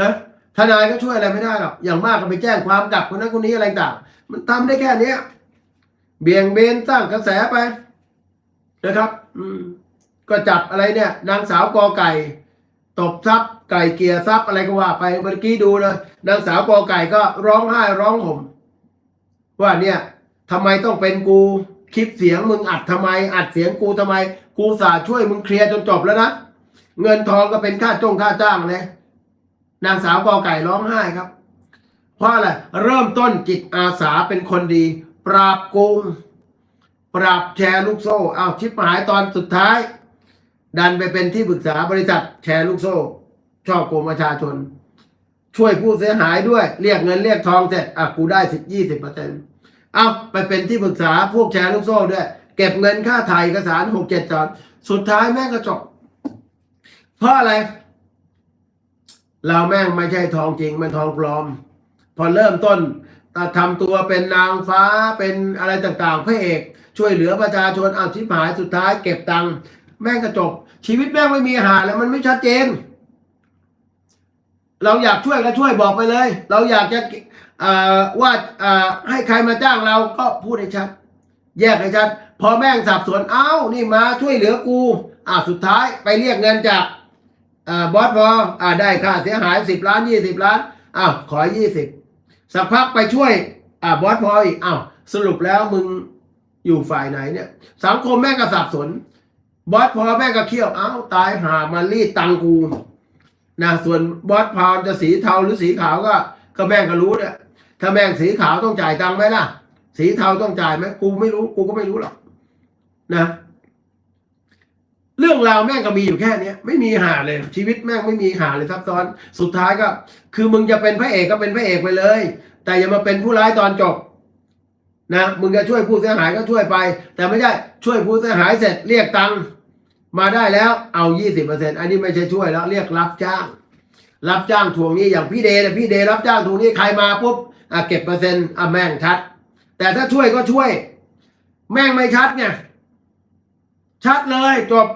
นะทนายก็ช่วยอะไรไม่ได้หรอกอย่างมากก็ไปแจ้งความกลับคนนั้นคนนี้อะไรต่างมันทำได้แค่เนี้ย เบี่ยงเบนสร้างกระแสไปนะครับ อืม ก็จับอะไรเนี่ย นางสาวกอไก่ ตบทรัพย์ ไก่เกียร์ทรัพย์อะไรก็ว่าไปเมื่อกี้ดูนะนางสาวกอไก่ก็ร้องไห้ร้องห่มว่าเนี่ยทำไมต้องเป็นกูคลิปเสียงมึงอัดทำไม อัดเสียงกูทำไม กูสาช่วยมึงเคลียร์จนจบแล้วนะเงินทองก็เป็นค่าจ้งค่าจ้างเลย นางสาวกอไก่ร้องไห้ครับ เพราะอะไรเริ่มต้นจิตอาสาเป็นคนดี ปราบโกงปราบแชร์ลูกโซ่เอาชิบหายตอนสุดท้าย ดันไปเป็นที่ปรึกษาบริษัทแชร์ลูกโซ่ ชอบโกงประชาชน ช่วยผู้เสียหายด้วยเรียกเงินเรียกทองเสร็จอะกูได้สิบยี่สิบเปอร์เซ็นต์เอาไปเป็นที่ปรึกษาพวกแชร์ลูกโซ่ด้วย เก็บเงินค่าถ่ายเอกสารหกเจ็ดจอนสุดท้ายแม่งก็จบเพราะอะไร เราแม่งไม่ใช่ทองจริงมันทองปลอม พอเริ่มต้นทำตัวเป็นนางฟ้าเป็นอะไรต่างๆพระเอก ช่วยเหลือประชาชนเอาทิพหายสุดท้ายเก็บตังค์แม่งก็จบ ชีวิตแม่งไม่มีหาแล้วมันไม่ชัดเจน เราอยากช่วยก็ช่วยบอกไปเลย เราอยากจะว่าให้ใครมาจ้างเราก็พูดให้ชัด แยกให้ชัด พอแม่งสับสนเอ้านี่มาช่วยเหลือกูอ่าสุดท้ายไปเรียกเงินจาก อ่าบอสพออ่าได้ค่าเสียหายสิบล้านยี่สิบล้านอ้าวขอยี่สิบสักพักไปช่วยอ่าบอสพออีกอ้าวสรุปแล้วมึงอยู่ฝ่ายไหนเนี่ย สังคมแม่งก็สับสน บอสพอแม่งก็เคี่ยวเอ้าตายหามารีดตังกูนะส่วนบอสพอจะสีเทาหรือสีขาวก็ก็แม่งก็รู้เนี่ยถ้าแม่งสีขาวต้องจ่ายตังไหมล่ะ สีเทาต้องจ่ายไหมกูไม่รู้ กูก็ไม่รู้หรอกนะ เรื่องราวแม่งก็มีอยู่แค่เนี้ยไม่มีหาเลย ชีวิตแม่งไม่มีหาเลยซับซ้อน สุดท้ายก็ คือมึงจะเป็นพระเอกก็เป็นพระเอกไปเลย แต่อย่ามาเป็นผู้ร้ายตอนจบนะมึงจะช่วยผู้เสียหายก็ช่วยไป แต่ไม่ใช่ช่วยผู้เสียหายเสร็จเรียกตังค์มาได้แล้วเอายี่สิบเปอร์เซ็นอันนี้ไม่ใช่ช่วยแล้วเรียกรับจ้าง รับจ้างทวงนี้อย่างพี่เดย์เนี่ยพี่เดย์รับจ้างทวงนี้ใครมาปุ๊บอะเก็บเปอร์เซ็นต์อะแม่งชัด แต่ถ้าช่วยก็ช่วย แม่งไม่ชัดไงชัดเลยจบ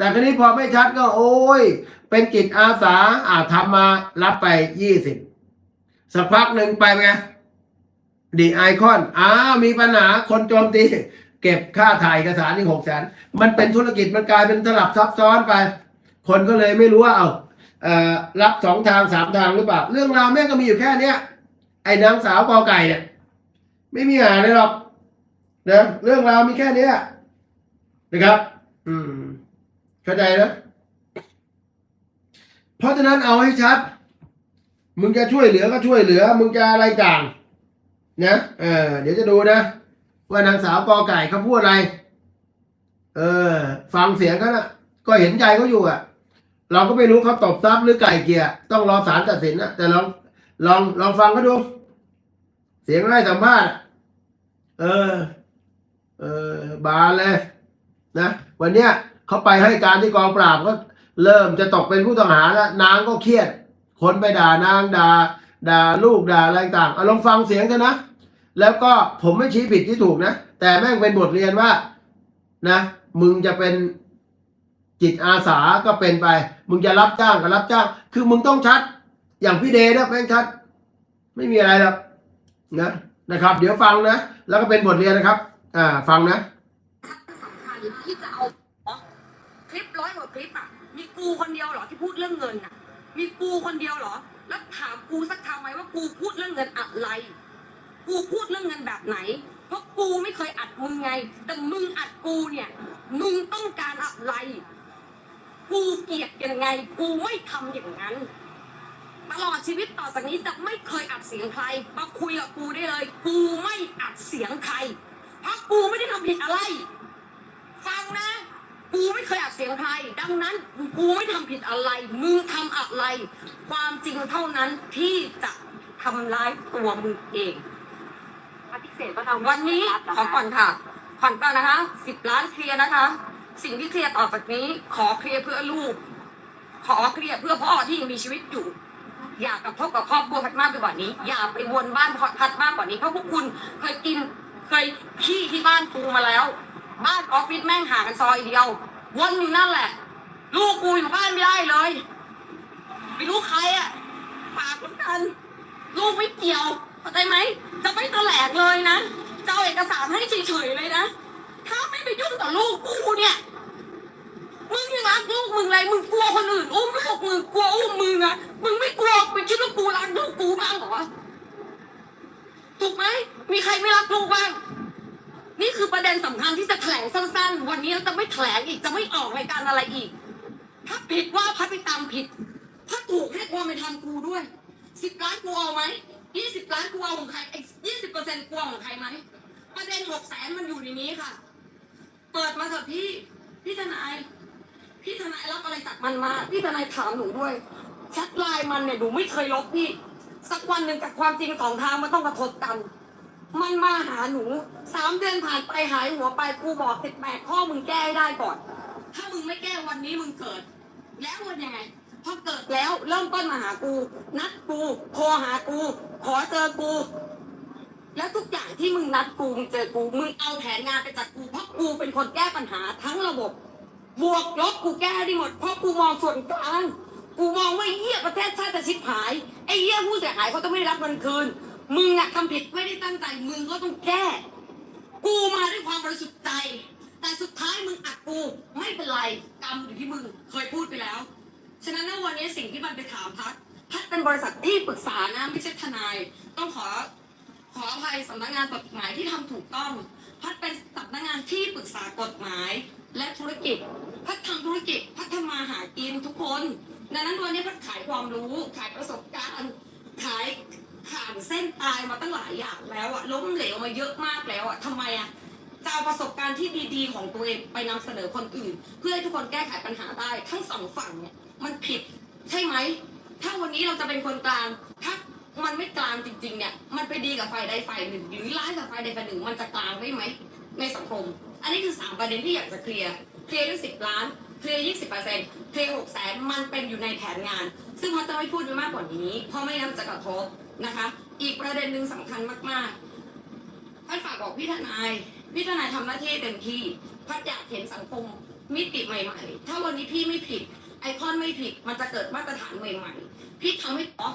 แต่ครนี้พอไม่ชัดก็โอ้ย เป็นจิตอาสาอ่าทำมารับไปยี่สิบสักพักหนึ่งไปไงดีไอคอนอ้ามีปัญหาคนโจมตี เก็บค่าถ่ายเอกสารที่หกแสนมันเป็นธุรกิจมันกลายเป็นสลับซับซ้อนไป คนก็เลยไม่รู้ว่าเอารับสองทางสามทางหรือเปล่า เรื่องราวแม่ก็มีอยู่แค่เนี้ย ไอ้นางสาวกอไก่เนี่ยไม่มีหาเลยหรอกนะเรื่องราวมีแค่เนี้ยนะครับ อืม เข้าใจนะ เพราะฉะนั้นเอาให้ชัด มึงจะช่วยเหลือก็ช่วยเหลือ มึงจะอะไรต่างนะเออเดี๋ยวจะดูนะ ว่านางสาวกอไก่เขาพูดอะไร เออ ฟังเสียงเขานะก็เห็นใจเขาอยู่อะ เราก็ไม่รู้เขาตบทรัพย์หรือไก่เกียต้องรอศาลตัดสินนะแต่ลองลองลองฟังเขาดู เสียงไล่สัมภาษณ์เออ เออบานเลยนะ วันเนี้ย เขาไปให้การที่กองปราบก็เริ่มจะตกเป็นผู้ต้องหาแล้วนางก็เครียด คนไปด่านางด่าด่าลูกด่าอะไรต่างเอาลองฟังเสียงกันนะ แล้วก็ผมไม่ชี้ผิดที่ถูกนะ แต่แม่งเป็นบทเรียนว่านะ มึงจะเป็นจิตอาสาก็เป็นไป มึงจะรับจ้างก็รับจ้าง คือมึงต้องชัด อย่างพี่เดย์นะแม่งชัด ไม่มีอะไรหรอกนะนะครับ เดี๋ยวฟังนะ แล้วก็เป็นบทเรียนนะครับ อ่าฟังนะ กูคนเดียวเหรอที่พูดเรื่องเงินอะ มีกูคนเดียวเหรอ แล้วถามกูสักคำไหมว่ากูพูดเรื่องเงินอะไร กูพูดเรื่องเงินแบบไหน เพราะกูไม่เคยอัดมึงไง แต่มึงอัดกูเนี่ย มึงต้องการอะไร กูเกลียดยังไง กูไม่ทำอย่างนั้น ตลอดชีวิตต่อจากนี้จะไม่เคยอัดเสียงใคร มาคุยกับกูได้เลย กูไม่อัดเสียงใคร เพราะกูไม่ได้ทำผิดอะไร ฟังนะ กูไม่เคยอัดเสียงใคร ดังนั้นกูไม่ทำผิดอะไร มึงทำอะไร ความจริงเท่านั้นที่จะทำร้ายตัวมึงเอง ปฏิเสธว่าเราวันนี้ขอก่อนค่ะขอนก่อนนะคะสิบล้านเคลียร์นะคะ สิ่งที่เคลียร์ต่อจากนี้ ขอเคลียร์เพื่อลูก ขอเคลียร์เพื่อพ่อที่ยังมีชีวิตอยู่ อย่ากระทบกับครอบครัวพัดมากไปกว่านี้ อย่าไปวนบ้านพัดมากกว่านี้เพราะพวกคุณเคยกินเคยขี้ที่บ้านกูมาแล้ว บ้านออฟฟิศแม่งห่างกันซอยเดียว วนอยู่นั่นแหละ ลูกกูอยู่บ้านไม่ได้เลยไม่รู้ลูกไม่เกี่ยวเข้าใจไหมจะไม่แถลงเลยนะจะเอาเอกสารให้เฉยๆเลยนะถ้าไม่ไปยุ่งกับลูกกูเนี่ยมึงยังรักลูกมึงเลยมึงกลัวคนอื่นอุ้มลูกมึงกลัวอุ้มมึงอะมึงไม่กลัวไปคิดว่ากูรักลูกกูบ้างเหรอถูกไหมมีใครไม่รักลูกบ้าง นี่คือประเด็นสำคัญที่จะแถลงสั้น ๆ วันนี้เราจะไม่แถลงอีกจะไม่ออกรายการอะไรอีก ถ้าผิดว่าพัดไปตามผิด ถ้าถูกให้ความเป็นธรรมกูด้วยสิบล้านกูเอาไหมยี่สิบล้านกูเอาของใครยี่สิบเปอร์เซ็นต์กูเอาของใครไหมประเด็นหกแสนมันอยู่ในนี้ค่ะ เปิดมาเถอะพี่ พี่ทนาย พี่ทนายรับอะไรจากมันมา พี่ทนายถามหนูด้วยแชทไลน์มันเนี่ยหนูไม่เคยลบพี่ สักวันหนึ่งจากความจริงสองทางมันต้องกระทบกัน มันมาหาหนูสามเดือนผ่านไปหายหัวไปกูบอกสิบแปดข้อมึงแก้ให้ได้ก่อน ถ้ามึงไม่แก้วันนี้มึงเกิด แล้วมันยังไงพอเกิดแล้วเริ่มต้นมาหากู นัดกูโทรหากู ขอเจอกู แล้วทุกอย่างที่มึงนัดกูมึงเจอกูมึงเอาแผนงานไปจากกูเพราะกูเป็นคนแก้ปัญหาทั้งระบบบวกลบกูแก้ได้หมดเพราะกูมองส่วนกลางกูมองว่าเหี้ยประเทศชาติจะชิบหายไอ้เหี้ยผู้เสียหายเขาต้องไม่ได้รับเงินคืน มึงอะทำผิดไม่ได้ตั้งใจ มึงก็ต้องแก้ กูมาด้วยความบริสุทธิ์ใจ แต่สุดท้ายมึงอัดกูไม่เป็นไรกรรมอยู่ที่มึงเคยพูดไปแล้ว ฉะนั้นนะวันนี้สิ่งที่มันไปถามพัดพัดเป็นบริษัทที่ปรึกษานะไม่ใช่ทนาย ต้องขอขออภัยสำนักงานกฎหมายที่ทำถูกต้อง พัดเป็นสำนักงานที่ปรึกษากฎหมาย และธุรกิจ พัดทำธุรกิจพัดทำมาหากินทุกคน ดังนั้นวันนี้พัดขายความรู้ขายประสบการณ์ขาย ผ่านเส้นตายมาตั้งหลายอย่างแล้วอะล้มเหลวมาเยอะมากแล้วอะทำไมอะจะเอาประสบการณ์ที่ดีๆ ของตัวเองไปนำเสนอคนอื่น เพื่อให้ทุกคนแก้ไขปัญหาได้ทั้งสองฝั่งเนี่ยมันผิดใช่ไหมถ้าวันนี้เราจะเป็นคนกลางถ้ามันไม่กลางจริง ๆ เนี่ย มันไปดีกับฝ่ายใดฝ่ายหนึ่ง หรือร้ายกับฝ่ายใดฝ่ายหนึ่ง มันจะกลางได้ไหมในสังคม อันนี้คือสามประเด็นที่อยากจะเคลียร์เคลียร์ด้วยสิบล้านเคลียร์ยี่สิบเปอร์เซ็นต์เคลียร์หกแสนมันเป็นอยู่ในแผนงาน ซึ่งมันจะไม่พูดไปมากกว่านี้ เพราะไม่งั้นจะกระทบ นะคะ อีกประเด็นหนึ่งสำคัญมากๆพัดฝากบอกพี่ทนาย พี่ทนายทำหน้าที่เต็มที่ พัดอยากเห็นสังคมมิติใหม่ ๆ ถ้าวันนี้พี่ไม่ผิด ไอคอนไม่ผิด มันจะเกิดมาตรฐานใหม่ๆ พี่ทำให้อ๋อ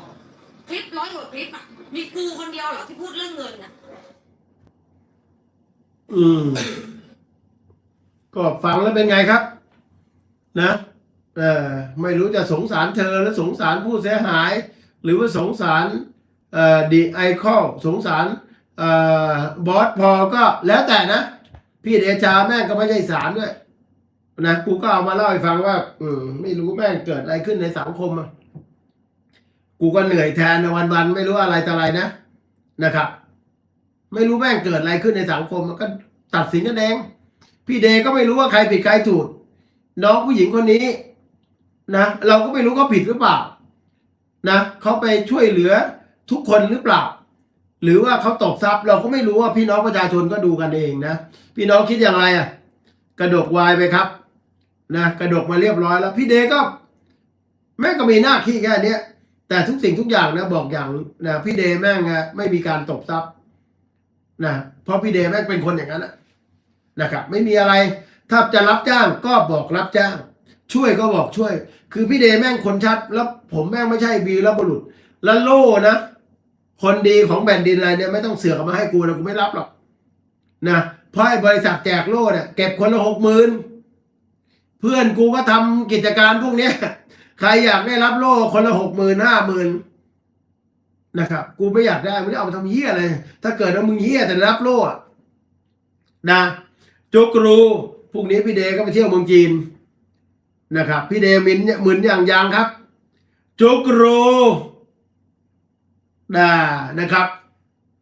คลิปร้อยกว่าคลิปอะ มีกูคนเดียวเหรอที่พูดเรื่องเงินอะ อืม ก็ฟังแล้วเป็นไงครับ นะเออไม่รู้จะสงสารเธอหรือสงสารผู้เสียหาย หรือว่าสงสาร ดีไอคอลสงสารบอสพอก็แล้วแต่นะ พี่เดชาแม่งก็ไม่ใช่สารด้วยนะกูก็เอามาเล่าให้ฟังว่า อืมไม่รู้แม่งเกิดอะไรขึ้นในสังคมอะกูก็เหนื่อยแทนนวันๆไม่รู้อะไรต่ออะไรนะนะครับ ไม่รู้แม่งเกิดอะไรขึ้นในสังคมมันก็ตัดสินกันเองพี่เดก็ไม่รู้ว่าใครผิดใครถูกน้องผู้หญิงคนนี้ นะเราก็ไม่รู้เขาผิดหรือเปล่า นะเขาไปช่วยเหลือ ทุกคนหรือเปล่า หรือว่าเขาตบทรัพย์เราก็ไม่รู้ว่าพี่น้องประชาชนก็ดูกันเองนะ พี่น้องคิดอย่างไรอะ กระดกวายไปครับนะกระดกมาเรียบร้อยแล้ว พี่เดก็ แม่งก็มีหน้าที่แค่นี้แต่ทุกสิ่งทุกอย่างนะบอกอย่างนะพี่เดแม่งอะไม่มีการตบทรัพย์นะเพราะพี่เดแม่งเป็นคนอย่างนั้นนะนะครับ ไม่มีอะไร ถ้าจะรับจ้างก็บอกรับจ้าง ช่วยก็บอกช่วย คือพี่เดแม่งคนชัด แล้วผมแม่งไม่ใช่บีแล้วบุรุษแล้วโล่นะ คนดีของแผ่นดินอะไรเนี่ยไม่ต้องเสือกมาให้กูนะกูไม่รับหรอกนะเพราะไอ้บริษัทแจกโล่เนี่ยเก็บคนละหกหมื่นเพื่อนกูก็ทำกิจการพวกเนี้ยใครอยากได้รับโล่คนละหกหมื่นห้าหมื่นนะครับกูไม่อยากได้ไมึงเอามาทำเหี้ยเลย ถ้าเกิดว่ามึงเหี้ยแต่รับโล่อะนะจุกรูพรุ่งนี้พี่เดก็ไปเที่ยวเมืองจีนนะครับ พี่เดมินเนี่ยเหมือนอย่างยังครับ จุกรู นะนะครับ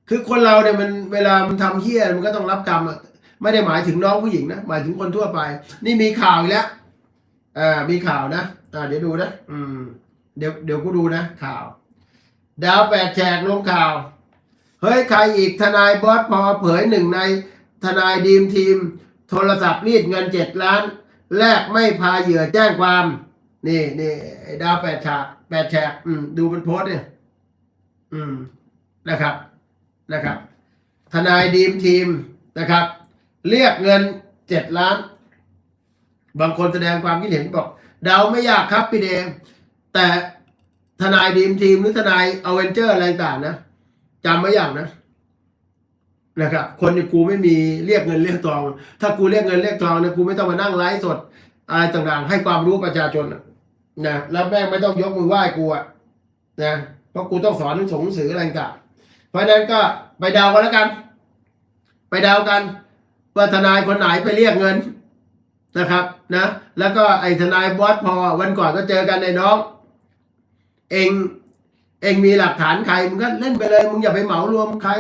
คือคนเราเนี่ยมันเวลามันทำเหี้ยมันก็ต้องรับกรรมอะไม่ได้หมายถึงน้องผู้หญิงนะหมายถึงคนทั่วไป นี่มีข่าวอีกแล้วอ่ามีข่าวนะอ่าเดี๋ยวดูนะอืมเดี๋ยวเดี๋ยวกูดูนะข่าว ดาวแปดแฉกลงข่าว เฮ้ย ใครอีกทนายบอสพอเผยหนึ่งในทนายดีมทีม โทรศัพท์รีดเงินเจ็ดล้าน แลกไม่พาเหยื่อแจ้งความ นี่นี่ไอ้ดาวแปดฉากแปดแฉกอืมดูมันโพสต์เนี่ย อืมนะครับนะครับ ทนายดีมทีมนะครับ เรียกเงินเจ็ดล้าน บางคนแสดงความคิดเห็นบอก เดาไม่ยากครับพี่เดงแต่ทนายดีมทีมหรือทนายอเวนเจอร์อะไรต่างนะจำไว้อย่างนะนะครับคนที่กูไม่มีเรียกเงินเรียกทอง ถ้ากูเรียกเงินเรียกทองเนี่ยกูไม่ต้องมานั่งไลฟ์สดอะไรต่างๆ ให้ความรู้ประชาชนนะแล้วแม่งไม่ต้องยกมือไหว้กูอะนะ เพราะกูต้องสอนหนังสงสืออะไรต่างเพราะนั้นก็ไปเดากันแล้วกัน ไปเดากันว่าทนายคนไหนไปเรียกเงินนะครับนะแล้วก็ไอ้ทนายบอสพอวันก่อนก็เจอกันในน้อง เองเองมีหลักฐานใครมึงก็เล่นไปเลยมึงอย่าไปเหมารวมใคร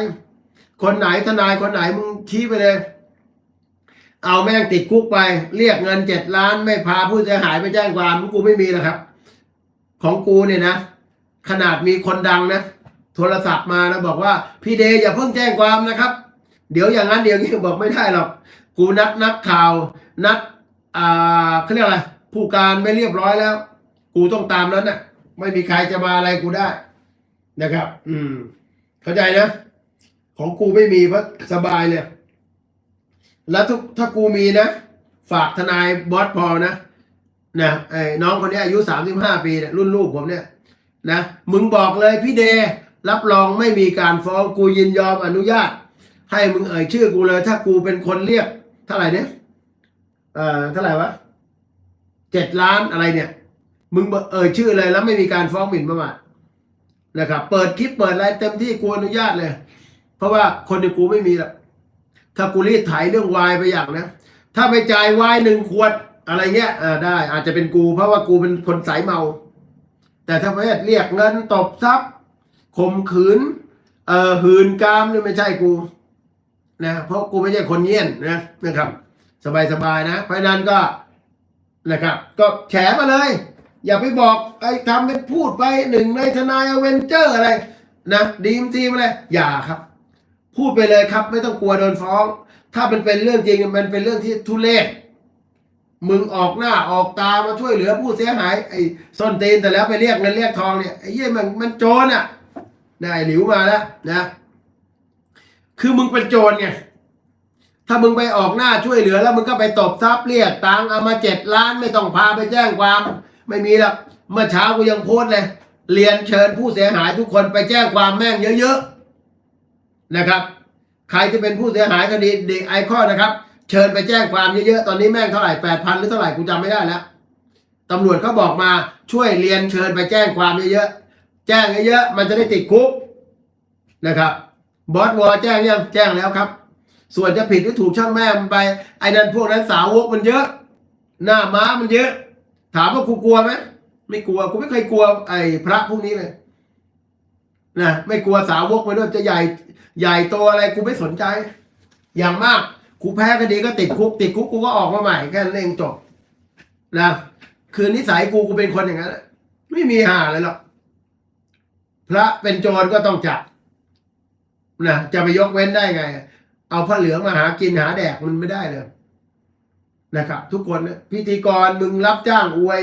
คนไหนทนายคนไหนมึงชี้ไปเลย เอาแม่งติดคุกไป เรียกเงินเจ็ดล้าน ไม่พาผู้เสียหายไปแจ้งความกูไม่มีนะครับ ของกูเนี่ยนะ ขนาดมีคนดังนะ โทรศัพท์มานะบอกว่าพี่เดย์อย่าเพิ่งแจ้งความนะครับ เดี๋ยวอย่างนั้นเดี๋ยวนี้บอกไม่ได้หรอก กูนัดนักข่าว นัดอ่าเขาเรียกอะไรผู้การไม่เรียบร้อยแล้ว กูต้องตามนั้นน่ะ ไม่มีใครจะมาอะไรกูได้นะครับ อืม เข้าใจนะ ของกูไม่มีเพราะสบายเลย แล้วถ้าถ้ากูมีนะ ฝากทนายบอสพอนะนะไอ้น้องคนนี้อายุสามสิบห้าปีเนี่ยรุ่นลูกผมเนี่ย นะมึงบอกเลยพี่เดรับรองไม่มีการฟ้องกูยินยอมอนุญาต ให้มึงเอ่ยชื่อกูเลย ถ้ากูเป็นคนเรียก เท่าไหร่เนี่ยเอ่อเท่าไหร่วะเจ็ดล้านอะไรเนี่ย มึงเอ่ยชื่อเลยแล้วไม่มีการฟ้องหมิ่นประมาทนะครับ เปิดคลิปเปิดอะไรเต็มที่กูอนุญาตเลย เพราะว่าคนในกูไม่มีหรอกถ้ากูรีดไถเรื่องวายไปอย่างนะถ้าไปจ่ายวายหนึ่งขวดอะไรเงี้ยอ่าได้ อาจจะเป็นกูเพราะว่ากูเป็นคนสายเมา แต่ถ้าประเภทเรียกเงินตบทรัพย์ข่มขืนเอ่อหืนกามนี่ไม่ใช่กูนะเพราะกูไม่ใช่คนเยี่ยนนะนะครับ สบายๆนะเพราะฉะนั้นก็นะครับ ก็แฉมาเลย อย่าไปบอกไอ้ทำเป็นพูดไปหนึ่งในทนายอเวนเจอร์อะไรนะดีมทีมอะไรอย่าครับ พูดไปเลยครับ ไม่ต้องกลัวโดนฟ้อง ถ้ามันเป็นเรื่องจริงมันเป็นเรื่องที่ทุเลศ มึงออกหน้าออกตามาช่วยเหลือผู้เสียหาย ไอ้ส้นตีนแต่แล้วไปเรียกเงินเรียกทองเนี่ยไอ้เหี้ยมันมันโจรอะนายหลิวมาแล้วนะ คือมึงเป็นโจรไงถ้ามึงไปออกหน้าช่วยเหลือแล้วมึงก็ไปตบทรัพย์เรียกตังเอามาเจ็ดล้านไม่ต้องพาไปแจ้งความ ไม่มีหรอกเมื่อเช้ากูยังโพสเลย เรียนเชิญผู้เสียหายทุกคนไปแจ้งความแม่งเยอะๆนะครับ ใครที่เป็นผู้เสียหายคดีเด็กไอคอนนะครับ เชิญไปแจ้งความเยอะๆ ตอนนี้แม่งเท่าไหร่แปดพันหรือเท่าไหร่กูจำไม่ได้แล้วตำรวจเขาบอกมาช่วยเรียนเชิญไปแจ้งความเยอะๆ แจ้งเยอะๆ มันจะได้ติดคุกนะครับ บอสวอแจ้งยังแจ้งแล้วครับ ส่วนจะผิดหรือถูกช่างแม่มันไป ไอ้นั่นพวกนั้นสาวกมันเยอะ หน้าม้ามันเยอะ ถามว่ากูกลัวไหมไม่กลัวกูไม่เคยกลัวไอ้พระพวกนี้เลยนะไม่กลัวสาวกมันด้วยจะใหญ่ใหญ่โตอะไรกูไม่สนใจ อย่างมาก กูแพ้คดีก็ติดคุก ติดคุกกูก็ออกมาใหม่แค่นั้นเองจบนะคือนิสัยกูกูเป็นคนอย่างนั้นไม่มีหาเลยหรอกพระเป็นโจรก็ต้องจับนะจะไปยกเว้นได้ไง เอาผ้าเหลืองมาหากินหาแดกมันไม่ได้เลยนะครับ ทุกคนนะพิธีกรมึงรับจ้างอวย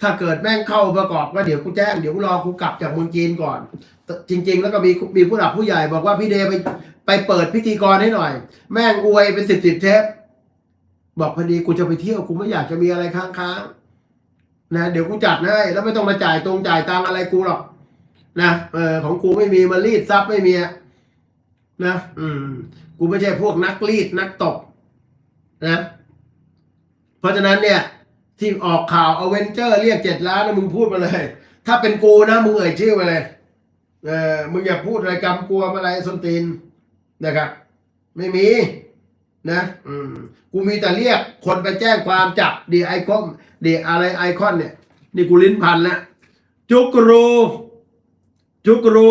ถ้าเกิดแม่งเข้าประกอบก็เดี๋ยวกูแจ้งเดี๋ยวกูรอกูกลับจากเมืองจีนก่อน จริง ๆ แล้วก็มีมีผู้หลักผู้ใหญ่บอกว่าพี่เดไป ไปเปิดพิธีกรให้หน่อย แม่งอวยเป็นสิบสิบเทปบอกพอดีกูจะไปเที่ยวกูไม่อยากจะมีอะไรค้างๆนะเดี๋ยวกูจัดให้แล้วไม่ต้องมาจ่ายตรงจ่ายตังอะไรกูหรอกนะเออของกูไม่มีมารีดซับไม่มีนะอืม กูไม่ใช่พวกนักรีดนักตบนะ เพราะฉะนั้นเนี่ย ที่ออกข่าวอเวนเจอร์เรียกเจ็ดล้านนะมึงพูดมาเลย ถ้าเป็นกูนะมึงเอ่ยชื่อมาเลยเออมึงอย่าพูดอะไรกำกลัวมาอะไรส้นตีน นะครับ ไม่มีนะอืมกูมีแต่เรียกคนไปแจ้งความจับดีไอคอนดีอะไรไอคอนเนี่ยนี่กูลิ้นพันแล้วจุกรูจุกรู